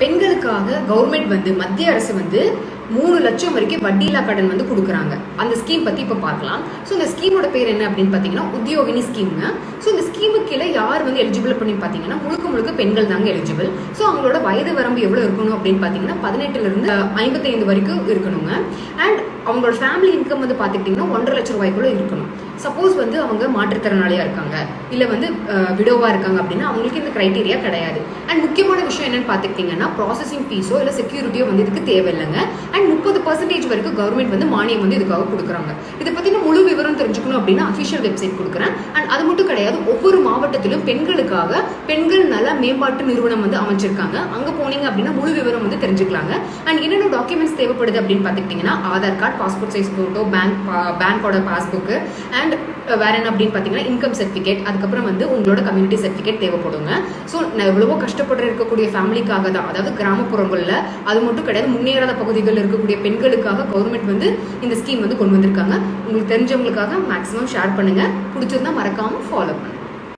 பெண்களுக்காக கவர்மெண்ட் வந்து மத்திய அரசு வந்து மூணு லட்சம் வரைக்கும் வட்டியில்லா கடன் வந்து கொடுக்குறாங்க. அந்த ஸ்கீம் பத்தி இப்போ பார்க்கலாம். ஸோ இந்த ஸ்கீமோட பேர் என்ன அப்படின்னு பார்த்தீங்கன்னா உத்தியோகினி ஸ்கீம்ங்க ஸோ இந்த யார் வந்து எலிஜிபிள் அப்படின்னு பார்த்தீங்கன்னா முழுக்க முழுக்க பெண்கள் தாங்க எலிஜிபிள் ஸோ அவங்களோட வயது வரம்பு எவ்வளோ இருக்கணும் அப்படின்னு பார்த்தீங்கன்னா பதினெட்டுலேருந்து ஐம்பத்தைந்து வரைக்கும் இருக்கணுங்க. அண்ட் அவங்களோட ஃபேமிலி இன்கம் வந்து பார்த்துக்கிட்டிங்கன்னா ஒன்றரை லட்ச ரூபாய்க்குள்ளே இருக்கணும். சப்போஸ் வந்து அவங்க மாற்றுத்திறனாளியாக இருக்காங்க. இல்லை வந்து விடோவாக இருக்காங்க அப்படின்னா அவங்களுக்கு இந்த க்ரைட்டீரியா கிடையாது. அண்ட் முக்கியமான விஷயம் என்னென்னு பார்த்துக்கிட்டிங்கன்னா ப்ராசஸிங் ஃபீஸோ இல்லை செக்யூரிட்டியோ வந்து இதுக்கு தேவையில்லைங்க. அண்ட் பர்சன்டேஜ் வரைக்கும் கவர்மெண்ட் வந்து மானியம் வந்து இதுக்காக கொடுக்குறாங்க. இதை பற்றின முழு விவரம் தெரிஞ்சுக்கணும் அப்படின்னா அஃபிஷியல் வெப்சைட் கொடுக்குறேன். அண்ட் அது மட்டும் கிடையாது ஒவ்வொரு மாவட்டத்திலும் பெண்களுக்காக பெண்கள் நல மேம்பாட்டு நிறுவனம் வந்து அமைச்சிருக்காங்க. அங்கே போனீங்க அப்படின்னா முழு விவரம் வந்து தெரிஞ்சுக்கலாங்க. அண்ட் என்னென்ன டாக்குமெண்ட்ஸ் தேவைப்படுது அப்படின்னு பார்த்துக்கிட்டிங்கன்னா Aadhaar card passport size photo bank பேங்கோட பாஸ்புக்கு அண்ட் வேற என்ன அப்படின்னு பார்த்தீங்கன்னா இன்கம் சர்டிஃபிகேட் அதுக்கப்புறம் வந்து உங்களோட கம்யூனிட்டி சர்டிஃபிகேட் தேவைப்படுங்க. ஸோ நான் எவ்வளவோ கஷ்டப்பட்டு இருக்கக்கூடிய ஃபேமிலிக்காக தான் அதாவது கிராமப்புறங்களில் அது மட்டும் கிடையாது முன்னேறாத பகுதிகளில் இருக்கக்கூடிய பெண்கள் மக்களுக்காக கவர்மெண்ட் வந்து இந்த ஸ்கீம் வந்து கொண்டு வந்திருக்காங்க. உங்களுக்கு தெரிஞ்சவங்களுக்காக மேக்ஸிமம் ஷேர் பண்ணுங்க. பிடிச்சிருந்தா மறக்காம ஃபாலோ பண்ணுங்கள்